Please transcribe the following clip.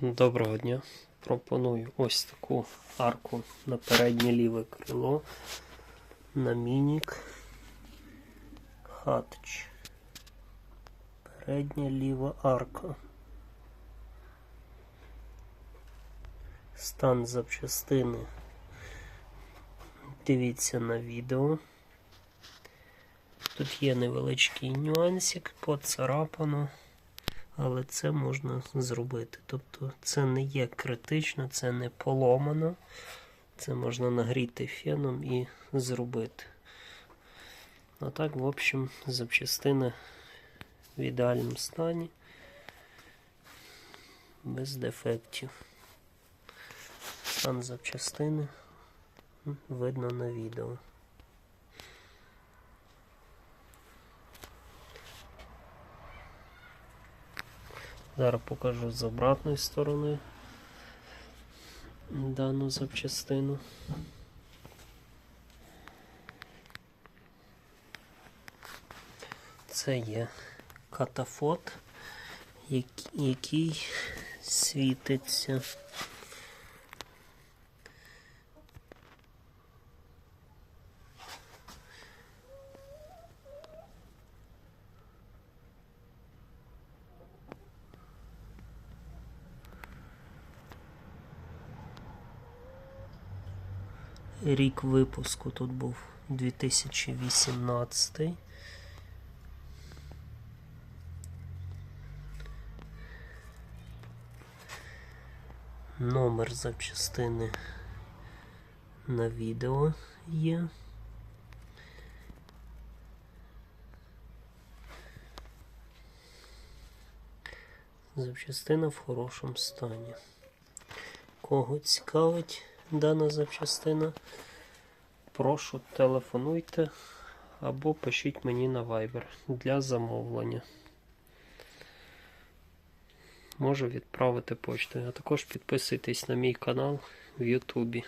Доброго дня. Пропоную ось таку арку на переднє ліве крило на мінік Хатч. Передня ліва арка. Стан запчастини. Дивіться на відео. Тут є невеличкий нюансик, поцарапано але це можна зробити. Тобто це не є критично, це не поломано. Це можна нагріти феном і зробити. А так, в общем, запчастина в ідеальному стані, без дефектів. Стан запчастини видно на відео. Зараз покажу з обратної сторони дану запчастину. Це є катафот, який світиться. Рік випуску тут був 2018. Номер запчастини на відео є. Запчастина в хорошому стані. Кого цікавить дана запчастина, прошу телефонуйте або пишіть мені на Viber для замовлення. Можу відправити почтою, а також підписуйтесь на мій канал в Ютубі.